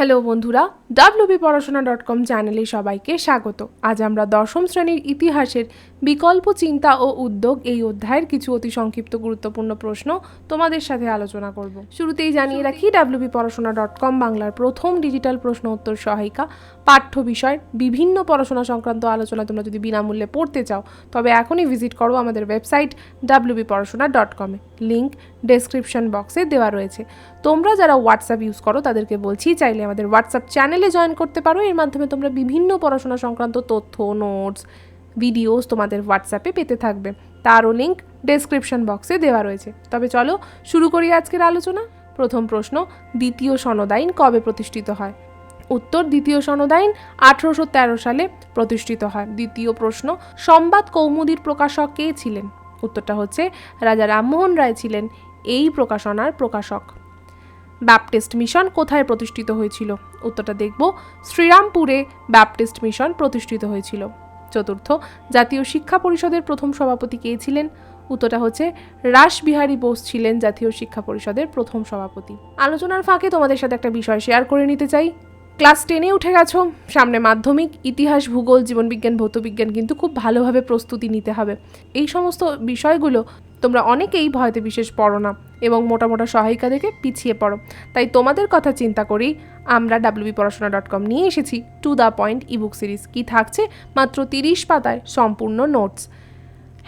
Hello বন্ধুরা WB পড়াশোনা dot com চ্যানেলে সবাইকে স্বাগত। আজ আমরা দশম শ্রেণির ইতিহাসের বিকল্প চিন্তা ও উদ্যোগ এই অধ্যায়ের কিছু অতি সংক্ষিপ্ত গুরুত্বপূর্ণ প্রশ্ন তোমাদের সাথে আলোচনা করব। শুরুতেই জানিয়ে রাখি ডাব্লিউবি পড়াশোনা ডট কম বাংলার প্রথম ডিজিটাল প্রশ্ন উত্তর সহায়িকা, পাঠ্য বিষয়, বিভিন্ন পড়াশোনা সংক্রান্ত আলোচনা তোমরা যদি বিনামূল্যে পড়তে চাও, তবে এখনই ভিজিট করো আমাদের website W B Porashona dot কমে লিঙ্ক ডেসক্রিপশন বক্সে দেওয়া রয়েছে। তোমরা যারা হোয়াটসঅ্যাপ ইউজ করো, তাদেরকে বলছি, চাইলে আমাদের হোয়াটসঅ্যাপ চ্যানেলে জয়েন করতে পারো। এর মাধ্যমে তোমরা বিভিন্ন পড়াশোনা সংক্রান্ত তথ্য নোটস ভিডিওস তোমাদের হোয়াটসঅ্যাপে পেতে থাকবে। তারও লিঙ্ক ডেসক্রিপশন বক্সে দেওয়া রয়েছে। তবে চলো, শুরু করি আজকের আলোচনা। প্রথম প্রশ্ন, দ্বিতীয় সনদাইন কবে প্রতিষ্ঠিত হয়? উত্তর, দ্বিতীয় সনদাইন আঠারোশো তেরো সালে প্রতিষ্ঠিত হয়। দ্বিতীয় প্রশ্ন সংবাদ কৌমুদীর প্রকাশক কে ছিলেন? উত্তরটা হচ্ছে রাজা রামমোহন রায় ছিলেন। এই প্রকাশনার প্রকাশক। ব্যাপটিস্ট মিশন কোথায় প্রতিষ্ঠিত হয়েছিল? উত্তরটা দেখব। শ্রীরামপুরে ব্যাপটিস্ট মিশন প্রতিষ্ঠিত হয়েছিল। চতুর্থ, জাতীয় শিক্ষা পরিষদের প্রথম সভাপতি কে ছিলেন? উত্তরটা হচ্ছে, রাসবিহারী বোস ছিলেন জাতীয় শিক্ষা পরিষদের প্রথম সভাপতি। আলোচনার ফাঁকে তোমাদের সাথে একটা বিষয় শেয়ার করে নিতে চাই। ক্লাস টেনে উঠে গেছো? সামনে মাধ্যমিক, ইতিহাস, ভূগোল, জীবনবিজ্ঞান, ভৌতবিজ্ঞান কিন্তু খুব ভালোভাবে প্রস্তুতি নিতে হবে। এই সমস্ত বিষয়গুলো তোমরা অনেকেই ভয়তে বিশেষ পড়ো না এবং মোটা মোটা সহায়িকা দেখে পিছিয়ে পড়ো। তাই তোমাদের কথা চিন্তা করেই আমরা ডাব্লিউবি পড়াশোনা ডট কম নিয়ে এসেছি to the point ebook series. কি থাকছে? মাত্র তিরিশ পাতায় সম্পূর্ণ নোটস।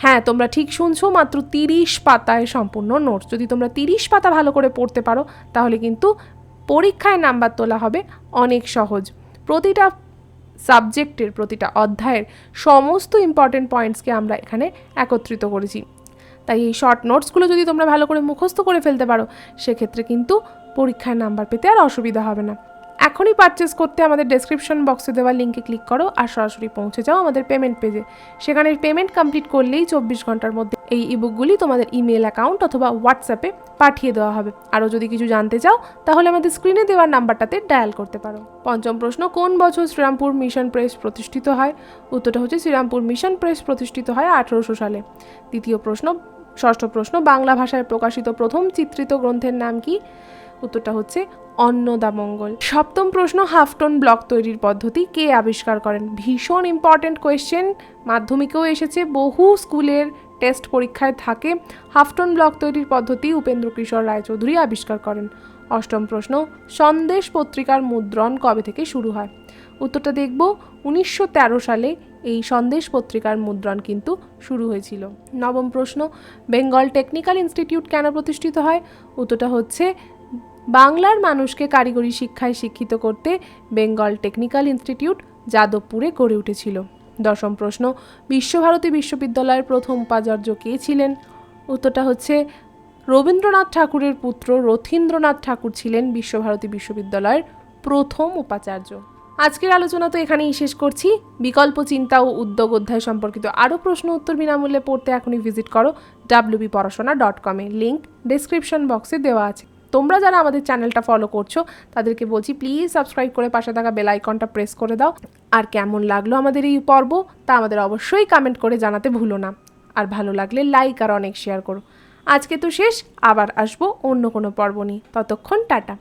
হ্যাঁ তোমরা ঠিক শুনছো, মাত্র তিরিশ পাতায় সম্পূর্ণ নোটস। যদি তোমরা তিরিশ পাতা ভালো করে পড়তে পারো, তাহলে কিন্তু পরীক্ষায় নাম্বার তোলা হবে অনেক সহজ। প্রতিটা সাবজেক্টের, প্রতিটা অধ্যায়ের সমস্ত ইম্পর্টেন্ট পয়েন্টসকে আমরা এখানে একত্রিত করেছি। তাই এই শর্ট নোটসগুলো যদি তোমরা ভালো করে মুখস্থ করে ফেলতে পারো, সেক্ষেত্রে কিন্তু পরীক্ষার নাম্বার পেতে আর অসুবিধা হবে না। এখনই পারচেস করতে আমাদের ডেসক্রিপশন বক্সে দেওয়া লিঙ্কে ক্লিক করো আর সরাসরি পৌঁছে যাও আমাদের পেমেন্ট পেজে সেখানে পেমেন্ট কমপ্লিট করলেই চব্বিশ ঘণ্টার মধ্যে এই ইবুকগুলি তোমাদের ইমেল অ্যাকাউন্ট অথবা হোয়াটসঅ্যাপে পাঠিয়ে দেওয়া হবে। আরও যদি কিছু জানতে চাও, তাহলে আমাদের স্ক্রিনে দেওয়ার নাম্বারটাতে ডায়াল করতে পারো। পঞ্চম প্রশ্ন, কোন বছর শ্রীরামপুর মিশন প্রেস প্রতিষ্ঠিত হয়? উত্তরটা হচ্ছে শ্রীরামপুর মিশন প্রেস প্রতিষ্ঠিত হয় আঠেরোশো সালে। দ্বিতীয় প্রশ্ন, ষষ্ঠ প্রশ্ন, বাংলা ভাষায় প্রকাশিত প্রথম চিত্রিত গ্রন্থের নাম কি? উত্তরটা হচ্ছে অন্নদামঙ্গল সপ্তম প্রশ্ন, হাফটন ব্লক তৈরির পদ্ধতি কে আবিষ্কার করেন? ভীষণ ইম্পর্ট্যান্ট কোয়েশ্চেন মাধ্যমিকেও এসেছে, বহু স্কুলের টেস্ট পরীক্ষায় থাকে, হাফটন ব্লক তৈরির পদ্ধতি উপেন্দ্র কিশোর রায়চৌধুরী আবিষ্কার করেন। অষ্টম প্রশ্ন, সন্দেশ পত্রিকার মুদ্রণ কবে থেকে শুরু হয়? উত্তরটা দেখব, উনিশশো তেরো সালে এই সন্দেশ পত্রিকার মুদ্রণ কিন্তু শুরু হয়েছিল। নবম প্রশ্ন, বেঙ্গল টেকনিক্যাল ইনস্টিটিউট কেন প্রতিষ্ঠিত হয়? উত্তরটা হচ্ছে, বাংলার মানুষকে কারিগরি শিক্ষায় শিক্ষিত করতে বেঙ্গল টেকনিক্যাল ইনস্টিটিউট যাদবপুরে গড়ে উঠেছিল। দশম প্রশ্ন, বিশ্বভারতী বিশ্ববিদ্যালয়ের প্রথম উপাচার্য কে ছিলেন? উত্তরটা হচ্ছে, রবীন্দ্রনাথ ঠাকুরের পুত্র রথীন্দ্রনাথ ঠাকুর ছিলেন বিশ্বভারতী বিশ্ববিদ্যালয়ের প্রথম উপাচার্য। আজকের আলোচনা তো এখানেই শেষ করছি। বিকল্প চিন্তা ও উদ্যোগ অধ্যায় সম্পর্কিত আরও প্রশ্ন উত্তর বিনামূল্যে পড়তে এখনই ভিজিট করো ডাব্লিউবি পড়াশোনা ডট কমে লিঙ্ক ডেসক্রিপশন বক্সে দেওয়া আছে। তোমরা যারা আমাদের চ্যানেলটা ফলো করছ, তাদেরকে বলছি প্লিজ সাবস্ক্রাইব করে পাশে থাকা বেলাইকনটা প্রেস করে দাও। আর কেমন লাগল আমাদের এই পর্ব, তা আমাদের অবশ্যই কমেন্ট করে জানাতে ভুলো না। আর ভালো লাগলে লাইক আর অনেক শেয়ার করো। আজকে তো শেষ, আবার আসব অন্য কোনো পর্ব নিয়ে। ততক্ষণ টাটা।